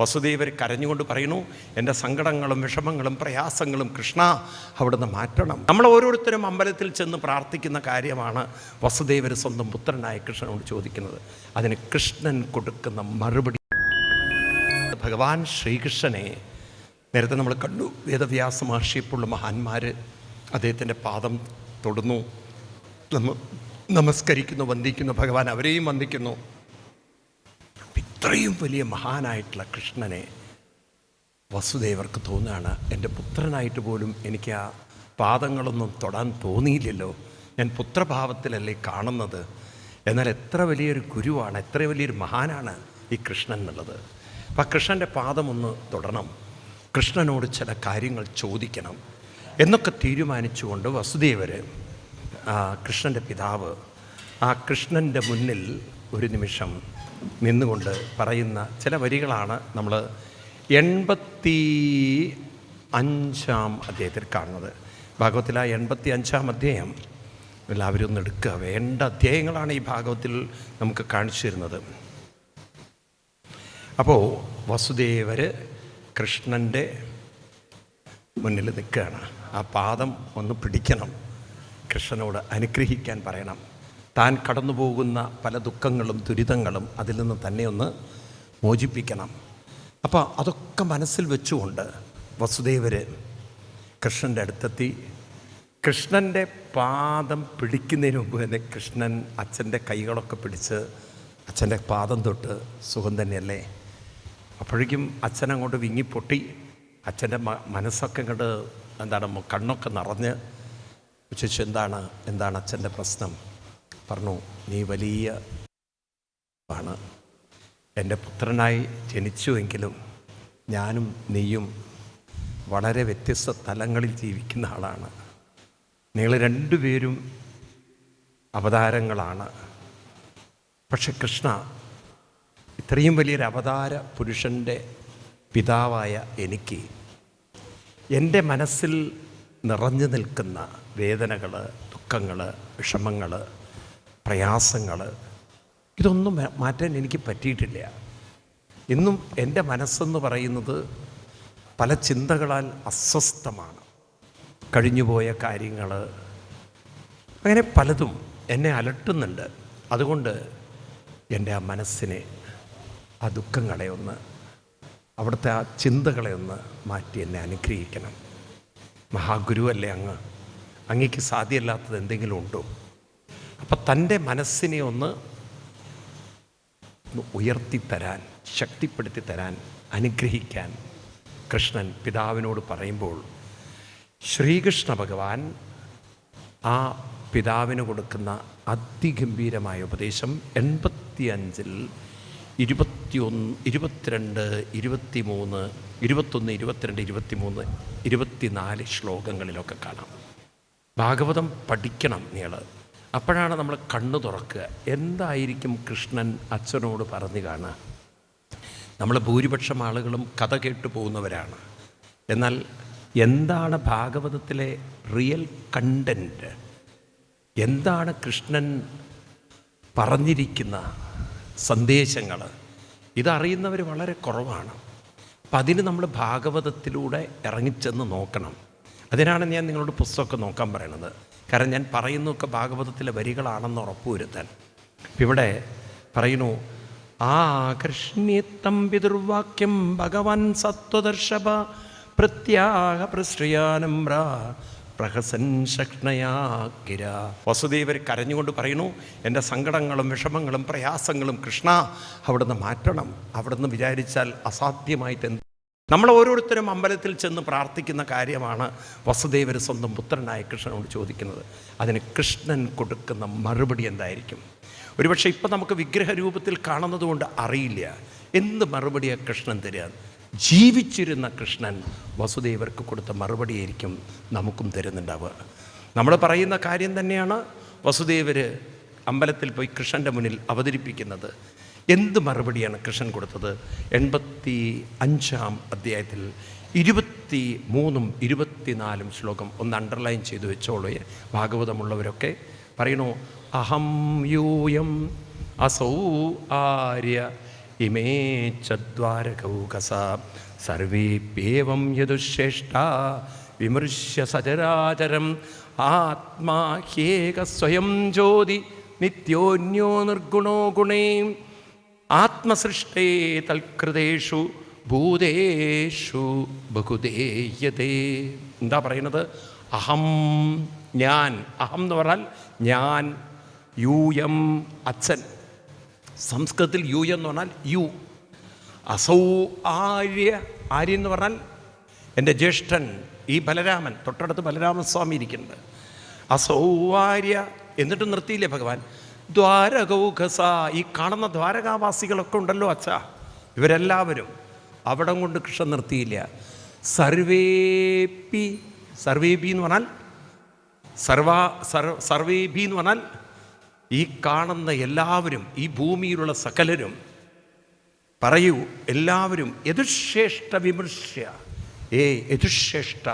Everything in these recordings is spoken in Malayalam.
വസുദേവർ കരഞ്ഞുകൊണ്ട് പറയുന്നു എന്റെ സങ്കടങ്ങളും വിഷമങ്ങളും പ്രയാസങ്ങളും കൃഷ്ണ അവിടുന്ന് മാറ്റണം. നമ്മൾ ഓരോരുത്തരും അമ്പലത്തിൽ ചെന്ന് പ്രാർത്ഥിക്കുന്ന കാര്യമാണ് വസുദേവർ സ്വന്തം പുത്രനായ കൃഷ്ണനോട് ചോദിക്കുന്നത്. അതിന് കൃഷ്ണൻ കൊടുക്കുന്ന മറുപടി. ഭഗവാൻ ശ്രീകൃഷ്ണനെ നേരത്തെ നമ്മൾ കണ്ടു വേദവ്യാസ മഹർഷിയപ്പുള്ള മഹാന്മാർ അദ്ദേഹത്തിന്റെ പാദം തൊടുന്നു. നമ നമസ്കരിക്കുന്നു വന്ദിക്കുന്നു ഭഗവാൻ അവരെയും വന്ദിക്കുന്നു. ഇത്രയും വലിയ മഹാനായിട്ടുള്ള കൃഷ്ണനെ വസുദേവർക്ക് തോന്നുകയാണ്. എന്റെ പുത്രനായിട്ട് പോലും എനിക്ക് ആ പാദങ്ങളൊന്നും തൊടാൻ തോന്നിയില്ലല്ലോ. ഞാൻ പുത്രഭാവത്തിലല്ലേ കാണുന്നത്. എന്നാൽ എത്ര വലിയൊരു ഗുരുവാണ് എത്ര വലിയൊരു മഹാനാണ് ഈ കൃഷ്ണൻ എന്നുള്ളത്. അപ്പം കൃഷ്ണന്റെ പാദമൊന്ന് തൊടണം. കൃഷ്ണനോട് ചില കാര്യങ്ങൾ ചോദിക്കണം. എന്നൊക്കെ തീരുമാനിച്ചുകൊണ്ട് വസുദേവർ കൃഷ്ണന്റെ പിതാവ് ആ കൃഷ്ണന്റെ മുന്നിൽ ഒരു നിമിഷം നിന്നുകൊണ്ട് പറയുന്ന ചില വരികളാണ് നമ്മൾ എൺപത്തി അഞ്ചാം അധ്യായത്തിൽ കാണുന്നത്. ഭാഗവത്തിൽ ആ എൺപത്തി അഞ്ചാം അധ്യായം. എല്ലാവരും ഒന്ന് എടുക്കുക. വേണ്ട അധ്യായങ്ങളാണ് ഈ ഭാഗവത്തിൽ നമുക്ക് കാണിച്ചു തരുന്നത്. അപ്പോൾ വസുദേവർ കൃഷ്ണന്റെ മുന്നിൽ നിൽക്കുകയാണ്. ആ പാദം ഒന്ന് പിടിക്കണം. കൃഷ്ണനോട് അനുഗ്രഹിക്കാൻ പറയണം. താൻ കടന്നു പോകുന്ന പല ദുഃഖങ്ങളും ദുരിതങ്ങളും അതിൽ നിന്ന് തന്നെ ഒന്ന് മോചിപ്പിക്കണം. അപ്പോൾ അതൊക്കെ മനസ്സിൽ വെച്ചുകൊണ്ട് വസുദേവർ കൃഷ്ണന്റെ അടുത്തെത്തി. കൃഷ്ണന്റെ പാദം പിടിക്കുന്നതിന് മുമ്പ് തന്നെ കൃഷ്ണൻ അച്ഛന്റെ കൈകളൊക്കെ പിടിച്ച് അച്ഛന്റെ പാദം തൊട്ട് സുഖം തന്നെയല്ലേ? അപ്പോഴേക്കും അച്ഛൻ അങ്ങോട്ട് വിങ്ങിപ്പൊട്ടി. അച്ഛന്റെ മ മനസ്സൊക്കെ ഇങ്ങോട്ട് എന്താണ് കണ്ണൊക്കെ നിറഞ്ഞ്. ചോദിച്ചു എന്താണ്? എന്താണ് അച്ഛന്റെ പ്രശ്നം? പറഞ്ഞു നീ വലിയ ആണ്. എന്റെ പുത്രനായി ജനിച്ചുവെങ്കിലും ഞാനും നീയും വളരെ വ്യത്യസ്ത തലങ്ങളിൽ ജീവിക്കുന്ന ആളാണ്. നിങ്ങൾ രണ്ടുപേരും അവതാരങ്ങളാണ്. പക്ഷെ കൃഷ്ണ ഇത്രയും വലിയൊരു അവതാര പുരുഷന്റെ പിതാവായ എനിക്ക് എന്റെ മനസ്സിൽ നിറഞ്ഞു നിൽക്കുന്ന വേദനകൾ ദുഃഖങ്ങൾ വിഷമങ്ങൾ പ്രയാസങ്ങൾ. ഇതൊന്നും മാറ്റാൻ എനിക്ക് പറ്റിയിട്ടില്ല. ഇന്നും എന്റെ മനസ്സെന്ന് പറയുന്നത് പല ചിന്തകളാൽ അസ്വസ്ഥമാണ്. കഴിഞ്ഞുപോയ കാര്യങ്ങൾ. അങ്ങനെ പലതും എന്നെ അലട്ടുന്നുണ്ട്. അതുകൊണ്ട് എന്റെ ആ മനസ്സിനെ ആ ദുഃഖങ്ങളെ ഒന്ന് അവിടുത്തെ ആ ചിന്തകളെ ഒന്ന് മാറ്റി എന്നെ അനുഗ്രഹിക്കണം. മഹാഗുരുവല്ലേ അങ്ങ്. അങ്ങേക്ക് സാധ്യമല്ലാത്തത് എന്തെങ്കിലും ഉണ്ടോ? അപ്പം തന്റെ മനസ്സിനെ ഒന്ന് ഉയർത്തി ഉയർത്തിത്തരാൻ ശക്തിപ്പെടുത്തി തരാൻ അനുഗ്രഹിക്കാൻ കൃഷ്ണൻ പിതാവിനോട് പറയുമ്പോൾ ശ്രീകൃഷ്ണ ഭഗവാൻ ആ പിതാവിന് കൊടുക്കുന്ന അതിഗംഭീരമായ ഉപദേശം എൺപത്തി അഞ്ചിൽ ഇരുപത്തിയൊന്ന് ഇരുപത്തിരണ്ട് ഇരുപത്തിമൂന്ന് ഇരുപത്തൊന്ന് ഇരുപത്തിരണ്ട് ഇരുപത്തിമൂന്ന് ഇരുപത്തിനാല് ശ്ലോകങ്ങളിലൊക്കെ കാണാം. ഭാഗവതം പഠിക്കണം നിങ്ങൾ അപ്പോഴാണ് നമ്മൾ കണ്ണു തുറക്കുക. എന്തായിരിക്കും കൃഷ്ണൻ അച്ഛനോട് പറഞ്ഞു കാണുക? നമ്മൾ ഭൂരിപക്ഷം ആളുകളും കഥ കേട്ടു പോകുന്നവരാണ്. എന്നാൽ എന്താണ് ഭാഗവതത്തിലെ റിയൽ കണ്ടന്റ് എന്താണ് കൃഷ്ണൻ പറഞ്ഞിരിക്കുന്ന സന്ദേശങ്ങൾ? ഇതറിയുന്നവർ വളരെ കുറവാണ്. അപ്പം അതിന് നമ്മൾ ഭാഗവതത്തിലൂടെ ഇറങ്ങിച്ചെന്ന് നോക്കണം. അതിനാണ് ഞാൻ നിങ്ങളോട് പുസ്തകമൊക്കെ നോക്കാൻ പറയണത്. കാരണം ഞാൻ പറയുന്നതൊക്കെ ഭാഗവതത്തിലെ വരികളാണെന്ന് ഉറപ്പുവരുത്താൻ. ഇവിടെ പറയുന്നു ആ ആകർഷ്ണിത്തം പിതൃവാക്യം ഭഗവാൻ സത്വദർശഭ പ്രത്യാഹ പ്രശ്രയാനമ്ര പ്രഹസൻ വസുദേവർ കരഞ്ഞുകൊണ്ട് പറയുന്നു എന്റെ സങ്കടങ്ങളും വിഷമങ്ങളും പ്രയാസങ്ങളും കൃഷ്ണ അവിടുന്ന് മാറ്റണം. അവിടുന്ന് വിചാരിച്ചാൽ അസാധ്യമായിട്ട് നമ്മൾ ഓരോരുത്തരും അമ്പലത്തിൽ ചെന്ന് പ്രാർത്ഥിക്കുന്ന കാര്യമാണ് വസുദേവർ സ്വന്തം പുത്രനായ കൃഷ്ണനോട് ചോദിക്കുന്നത്. അതിന് കൃഷ്ണൻ കൊടുക്കുന്ന മറുപടി എന്തായിരിക്കും? ഒരുപക്ഷെ ഇപ്പം നമുക്ക് വിഗ്രഹ രൂപത്തിൽ കാണുന്നതുകൊണ്ട് അറിയില്ല. എന്ത് മറുപടിയാണ് കൃഷ്ണൻ തരിക? ജീവിച്ചിരുന്ന കൃഷ്ണൻ വസുദേവർക്ക് കൊടുത്ത മറുപടിയായിരിക്കും നമുക്കും തരുന്നുണ്ടാവുക. നമ്മൾ പറയുന്ന കാര്യം തന്നെയാണ് വസുദേവർ അമ്പലത്തിൽ പോയി കൃഷ്ണന്റെ മുന്നിൽ അവതരിപ്പിക്കുന്നത്. എന്ത് മറുപടിയാണ് കൃഷ്ണൻ കൊടുത്തത്? എൺപത്തി അഞ്ചാം അധ്യായത്തിൽ ഇരുപത്തി മൂന്നും ഇരുപത്തിനാലും ശ്ലോകം ഒന്ന് അണ്ടർലൈൻ ചെയ്തു വെച്ചോളൂ. ഭാഗവതമുള്ളവരൊക്കെ പറയണു അഹം യൂയം അസൗ ആര്യ ഇമേ ചദ്വാരകൗകസ സർവേപ്യേവം യദുശ്രേഷ്ഠ വിമൃശ്യ സചരാചരം ആത്മാ ഹ്യേക സ്വയം ജ്യോതി നിത്യോന്യോ നിർഗുണോ ഗുണേ ആത്മസൃഷ്ടേ തൽകൃതേഷു ഭൂതേഷു ബഹുദേയതേ. എന്താ പറയുന്നത്? അഹം ഞാൻ. അഹം എന്ന് പറഞ്ഞാൽ ഞാൻ യൂയം അച്ഛൻ. സംസ്കൃതത്തിൽ യു എന്ന് പറഞ്ഞാൽ യു. അസൗ ആര്യ ആര്യ എന്ന് പറഞ്ഞാൽ എന്റെ ജ്യേഷ്ഠൻ ഈ ബലരാമൻ. തൊട്ടടുത്ത് ബലരാമൻ സ്വാമി അസൗ ആര്യ. എന്നിട്ട് നിർത്തിയില്ലേ ഭഗവാൻ? ദ്വാരകൗഘസ. ഈ കാണുന്ന ദ്വാരകാവാസികളൊക്കെ ഉണ്ടല്ലോ അച്ഛാ. ഇവരെല്ലാവരും അവിടം കൊണ്ട് കൃഷ്ണൻ നിർത്തിയില്ല. സർവേപ്പി സർവേപി എന്ന് പറഞ്ഞാൽ സർവാ സർ സർവേപി എന്ന് പറഞ്ഞാൽ ഈ കാണുന്ന എല്ലാവരും ഈ ഭൂമിയിലുള്ള സകലരും പറയൂ എല്ലാവരും യഥുശ്രേഷ്ഠ വിമർശ്യ. ഏ യഥുശ്രേഷ്ഠ.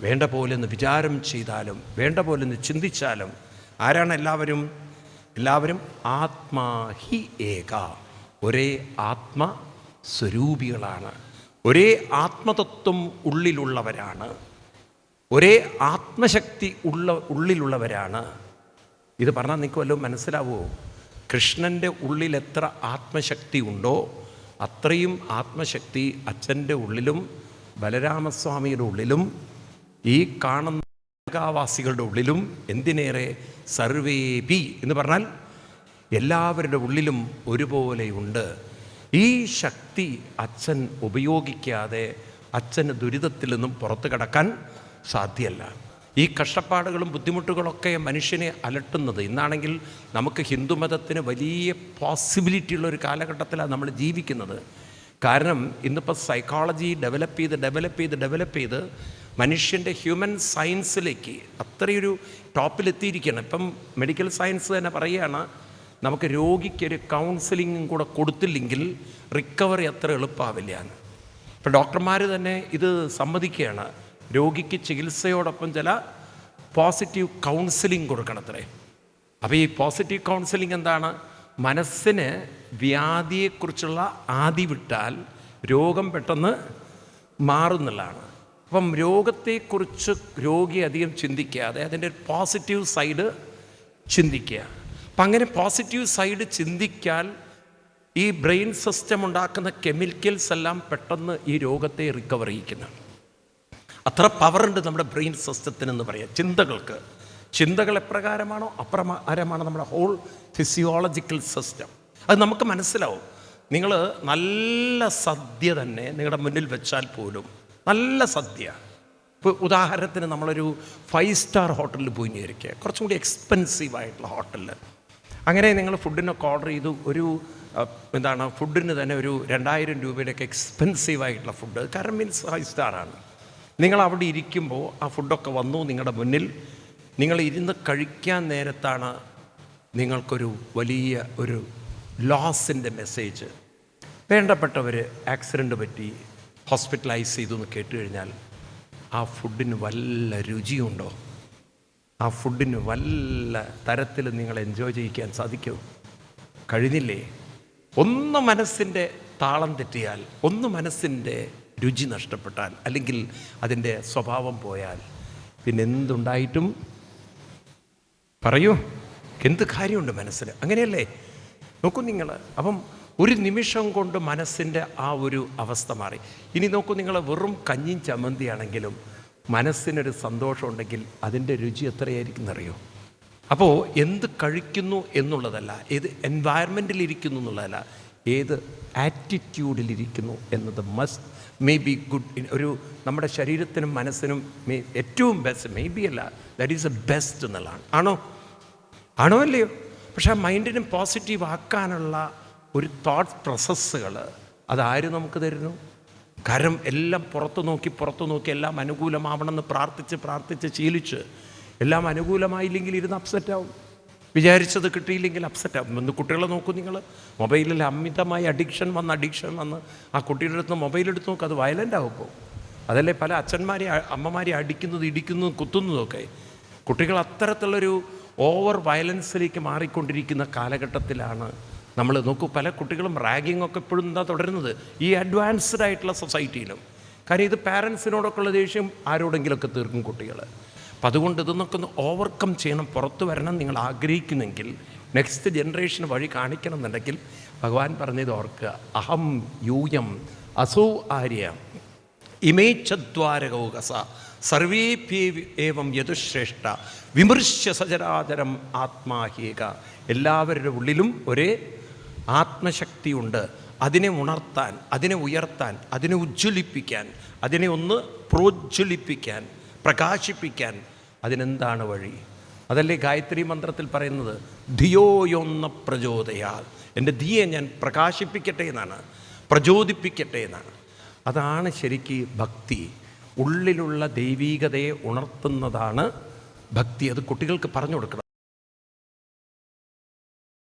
വേണ്ട പോലെ ഒന്ന് വിചാരം ചെയ്താലും വേണ്ട പോലെ ഒന്ന് ചിന്തിച്ചാലും ആരാണ് എല്ലാവരും? എല്ലാവരും ആത്മാ ഹി ഏക. ഒരേ ആത്മ സ്വരൂപികളാണ് ഒരേ ആത്മതത്വം ഉള്ളിലുള്ളവരാണ്. ഒരേ ആത്മശക്തി ഉള്ള ഉള്ളിലുള്ളവരാണ്. ഇത് പറഞ്ഞാൽ നിങ്ങൾക്ക് വല്ലതും മനസ്സിലാവുമോ കൃഷ്ണന്റെ ഉള്ളിൽ എത്ര ആത്മശക്തി ഉണ്ടോ അത്രയും ആത്മശക്തി അച്ഛന്റെ ഉള്ളിലും ബലരാമസ്വാമിയുടെ ഉള്ളിലും ഈ കാണുന്ന വാസികളുടെ ഉള്ളിലും എന്തിനേറെ സർവേപി എന്ന് പറഞ്ഞാൽ എല്ലാവരുടെ ഉള്ളിലും ഒരുപോലെയുണ്ട്. ഈ ശക്തി അച്ഛൻ ഉപയോഗിക്കാതെ അച്ഛന് ദുരിതത്തിൽ നിന്നും പുറത്തു കടക്കാൻ സാധ്യമല്ല ഈ കഷ്ടപ്പാടുകളും ബുദ്ധിമുട്ടുകളൊക്കെ മനുഷ്യനെ അലട്ടുന്നത്. ഇന്നാണെങ്കിൽ നമുക്ക് ഹിന്ദുമതത്തിന് വലിയ പോസിബിലിറ്റി ഉള്ള ഒരു കാലഘട്ടത്തിലാണ് നമ്മൾ ജീവിക്കുന്നത്. കാരണം ഇന്നിപ്പോൾ സൈക്കോളജി ഡെവലപ്പ് ചെയ്ത് ഡെവലപ്പ് ചെയ്ത് ഡെവലപ്പ് ചെയ്ത് മനുഷ്യന്റെ ഹ്യൂമൻ സയൻസിലേക്ക് അത്രയൊരു ടോപ്പിലെത്തിയിരിക്കുകയാണ്. ഇപ്പം മെഡിക്കൽ സയൻസ് തന്നെ പറയുകയാണ് നമുക്ക് രോഗിക്കൊരു കൗൺസിലിങ്ങും കൂടെ കൊടുത്തില്ലെങ്കിൽ റിക്കവറി അത്ര എളുപ്പമാവില്ല എന്ന്. ഇപ്പം ഡോക്ടർമാർ തന്നെ ഇത് സമ്മതിക്കുകയാണ്. രോഗിക്ക് ചികിത്സയോടൊപ്പം ചില പോസിറ്റീവ് കൗൺസിലിംഗ് കൊടുക്കണത്രേ അപ്പോൾ ഈ പോസിറ്റീവ് കൗൺസിലിംഗ് എന്താണ്? മനസ്സിന് വ്യാധിയെക്കുറിച്ചുള്ള ആദി വിട്ടാൽ രോഗം പെട്ടെന്ന് മാറുന്നുള്ളതാണ് അപ്പം രോഗത്തെക്കുറിച്ച് രോഗി അധികം ചിന്തിക്കാതെ അതിന്റെ പോസിറ്റീവ് സൈഡ് ചിന്തിക്കുക. അപ്പം അങ്ങനെ പോസിറ്റീവ് സൈഡ് ചിന്തിക്കാൻ ഈ ബ്രെയിൻ സിസ്റ്റം ഉണ്ടാക്കുന്ന കെമിക്കൽസ് എല്ലാം പെട്ടെന്ന് ഈ രോഗത്തെ റിക്കവർ ചെയ്യിക്കുന്നു. അത്ര പവറുണ്ട് നമ്മുടെ ബ്രെയിൻ സിസ്റ്റത്തിന് എന്ന് പറയാം. ചിന്തകൾക്ക്. ചിന്തകൾ എപ്രകാരമാണോ അപ്രകാരമാണ് നമ്മുടെ ഹോൾ ഫിസിയോളജിക്കൽ സിസ്റ്റം അത് നമുക്ക് മനസ്സിലാവും. നിങ്ങൾ നല്ല സദ്യ തന്നെ നിങ്ങളുടെ മുന്നിൽ വെച്ചാൽ പോലും നല്ല സദ്യ. ഇപ്പോൾ ഉദാഹരണത്തിന് നമ്മളൊരു ഫൈവ് സ്റ്റാർ ഹോട്ടലിൽ പോയി വിചാരിക്കുക കുറച്ചും കൂടി എക്സ്പെൻസീവ് ആയിട്ടുള്ള ഹോട്ടലിൽ അങ്ങനെ നിങ്ങൾ ഫുഡിനൊക്കെ ഓർഡർ ചെയ്തു. ഒരു എന്താണ് ഫുഡിന് തന്നെ ഒരു രണ്ടായിരം രൂപയുടെയൊക്കെ എക്സ്പെൻസീവ് ആയിട്ടുള്ള ഫുഡ് കാരണം മീൻസ് ഫൈവ് സ്റ്റാറാണ് നിങ്ങൾ അവിടെ ഇരിക്കുമ്പോൾ ആ ഫുഡൊക്കെ വന്നു നിങ്ങളുടെ മുന്നിൽ. നിങ്ങൾ ഇരുന്ന് കഴിക്കാൻ നേരത്താണ് നിങ്ങൾക്കൊരു വലിയ ഒരു ലോസിന്റെ മെസ്സേജ് വേണ്ടപ്പെട്ടവർ ആക്സിഡന്റ് പറ്റി ഹോസ്പിറ്റലൈസ് ചെയ്തു എന്ന് കേട്ട് കഴിഞ്ഞാൽ ആ ഫുഡിന് വല്ല രുചിയുണ്ടോ? ആ ഫുഡിന് വല്ല തരത്തിൽ നിങ്ങൾ എൻജോയ് ചെയ്യിക്കാൻ സാധിക്കുമോ കഴിഞ്ഞില്ലേ? ഒന്ന് മനസ്സിന്റെ താളം തെറ്റിയാൽ ഒന്ന് മനസ്സിന്റെ രുചി നഷ്ടപ്പെട്ടാൽ അല്ലെങ്കിൽ അതിന്റെ സ്വഭാവം പോയാൽ പിന്നെ എന്തുണ്ടായിട്ടും പറയൂ. എന്ത് കാര്യമുണ്ട് മനസ്സിന്? അങ്ങനെയല്ലേ? നോക്കൂ നിങ്ങൾ. അപ്പം ഒരു നിമിഷം കൊണ്ട് മനസ്സിന്റെ ആ ഒരു അവസ്ഥ മാറി. ഇനി നോക്കൂ നിങ്ങൾ വെറും കഞ്ഞിയും ചമ്മന്തിയാണെങ്കിലും മനസ്സിനൊരു സന്തോഷമുണ്ടെങ്കിൽ അതിന്റെ രുചി എത്രയായിരിക്കും എന്നറിയോ? അപ്പോൾ എന്ത് കഴിക്കുന്നു എന്നുള്ളതല്ല ഏത് എൻവയറമെന്റിൽ ഇരിക്കുന്നു എന്നുള്ളതല്ല ഏത് ആറ്റിറ്റ്യൂഡിലിരിക്കുന്നു എന്നത് മസ്റ്റ് മേ ബി ഗുഡ് ഒരു നമ്മുടെ ശരീരത്തിനും മനസ്സിനും മേ ഏറ്റവും ബെസ്റ്റ് മേ ബി അല്ല ദാറ്റ് ഈസ് എ ബെസ്റ്റ് എന്നുള്ളതാണ്. ആണോ? ആണോ അല്ലയോ? പക്ഷേ ആ മൈൻഡിനെ പോസിറ്റീവ് ആക്കാനുള്ള ഒരു തോട്ട് പ്രോസസ്സുകൾ അതാര് നമുക്ക് തരുന്നു? കാരണം എല്ലാം പുറത്തു നോക്കി പുറത്തു നോക്കി എല്ലാം അനുകൂലമാവണമെന്ന് പ്രാർത്ഥിച്ച് പ്രാർത്ഥിച്ച് ശീലിച്ച് എല്ലാം അനുകൂലമായില്ലെങ്കിൽ ഇരുന്ന് അപ്സെറ്റ് ആവും. വിചാരിച്ചത് കിട്ടിയില്ലെങ്കിൽ അപ്സെറ്റ് ആവും. ഒന്ന് കുട്ടികളെ നോക്കൂ നിങ്ങൾ മൊബൈലിൽ അമിതമായ അഡിക്ഷൻ വന്ന് അഡിക്ഷൻ വന്ന് ആ കുട്ടിയുടെ അടുത്ത് മൊബൈൽ എടുത്ത് നോക്കുക അത് വയലന്റ് ആകുമ്പോൾ അതല്ലേ പല അച്ഛന്മാരെ അമ്മമാരെ അടിക്കുന്നത് ഇടിക്കുന്നതും കുത്തുന്നതൊക്കെ കുട്ടികൾ അത്തരത്തിലുള്ളൊരു ഓവർ വയലൻസിലേക്ക് മാറിക്കൊണ്ടിരിക്കുന്ന കാലഘട്ടത്തിലാണ് നമ്മൾ നോക്കൂ പല കുട്ടികളും റാഗിങ് ഒക്കെ ഇപ്പോഴും എന്താ തുടരുന്നത്. ഈ അഡ്വാൻസ്ഡ് ആയിട്ടുള്ള സൊസൈറ്റിയിലും കാര്യം ഇത് പാരൻസിനോടൊക്കെ ഉള്ള ദേഷ്യം ആരോടെങ്കിലുമൊക്കെ തീർക്കും കുട്ടികൾ അപ്പം അതുകൊണ്ട് ഇതൊന്നൊക്കെ ഒന്ന് ഓവർകം ചെയ്യണം പുറത്ത് വരണം നിങ്ങൾ ആഗ്രഹിക്കുന്നെങ്കിൽ നെക്സ്റ്റ് ജനറേഷന് വഴി കാണിക്കണം എന്നുണ്ടെങ്കിൽ ഭഗവാൻ പറഞ്ഞത് ഓർക്കുക. അഹം യൂയം അസോ ആര്യ. ഇമേച്ഛദ്വാരകൗകസ. സർവേപ്യേവം യതുശ്രേഷ്ഠ. വിമർശ്യ സചരാചരം ആത്മാഹേക. എല്ലാവരുടെ ഉള്ളിലും ഒരേ ആത്മശക്തിയുണ്ട്. അതിനെ ഉണർത്താൻ അതിനെ ഉയർത്താൻ അതിനെ ഉജ്ജ്വലിപ്പിക്കാൻ അതിനെ ഒന്ന് പ്രോജ്വലിപ്പിക്കാൻ പ്രകാശിപ്പിക്കാൻ അതിനെന്താണ് വഴി? അതല്ലേ ഗായത്രി മന്ത്രത്തിൽ പറയുന്നത്? ധിയോയൊന്ന പ്രചോദയാൽ. എന്റെ ധിയെ ഞാൻ പ്രകാശിപ്പിക്കട്ടെ എന്നാണ്. പ്രചോദിപ്പിക്കട്ടെ എന്നാണ്. അതാണ് ശരിക്ക് ഭക്തി. ഉള്ളിലുള്ള ദൈവീകതയെ ഉണർത്തുന്നതാണ് ഭക്തി. അത് കുട്ടികൾക്ക് പറഞ്ഞു കൊടുക്കണം.